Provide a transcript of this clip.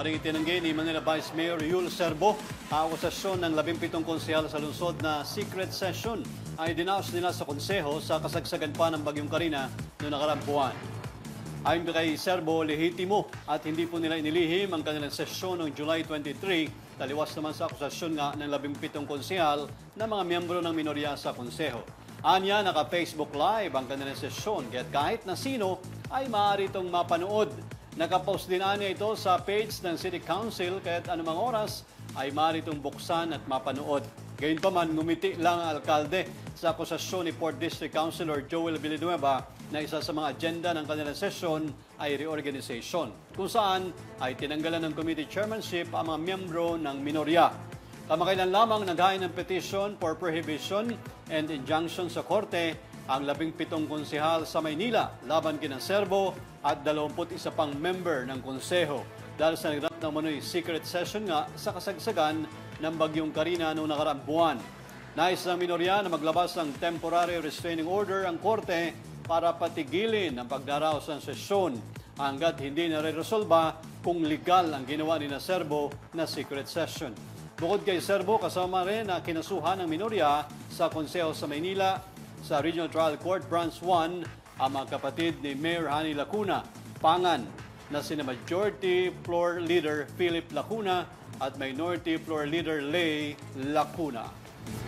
Maring itinanggi ni Manila Vice Mayor Yul Serbo ang akusasyon ng 17 konsehal sa lungsod na secret session ay dinaos nila sa konseho sa kasagsagan pa ng Bagyong Karina noong nakaraang buwan. Ayon kay Serbo, lehitimo at hindi po nila inilihim ang kanilang sesyon noong July 23, taliwas naman sa akusasyon nga ng 17 konsehal na mga miyembro ng minorya sa konseho. Anya, naka-Facebook Live ang kanilang sesyon, kaya't kahit na sino ay maaari itong mapanood. Nakapost din anya ito sa page ng City Council, kaya't anumang oras ay maaari itong buksan at mapanood. Gayunpaman, ngumiti lang ang alkalde sa akusasyon ni Port District Councilor Joel Villanueva na isa sa mga agenda ng kanilang sesyon ay reorganization, kung saan ay tinanggalan ng committee chairmanship ang mga miyembro ng minorya. Kamakailan lamang naghain ng petition for prohibition and injunction sa korte ang labing pitong konsehal sa Maynila laban kina Serbo at 21 pang member ng konseho dahil sa naganap na manoy secret session nga sa kasagsagan ng Bagyong Karina noong nakaraang buwan. Nais ng minorya na maglabas ng temporary restraining order ang korte para patigilin ang pagdaraos ng sesyon hanggat hindi nare-resolba kung legal ang ginawa ni na Serbo na secret session. Bukod kay Serbo, kasama rin na kinasuhan ng minorya sa Konseho sa Maynila sa Regional Trial Court Branch 1 ang mga kapatid ni Mayor Hani Lacuna, Pangan, na sina Majority Floor Leader Philip Lacuna at Minority Floor Leader Lay Lacuna.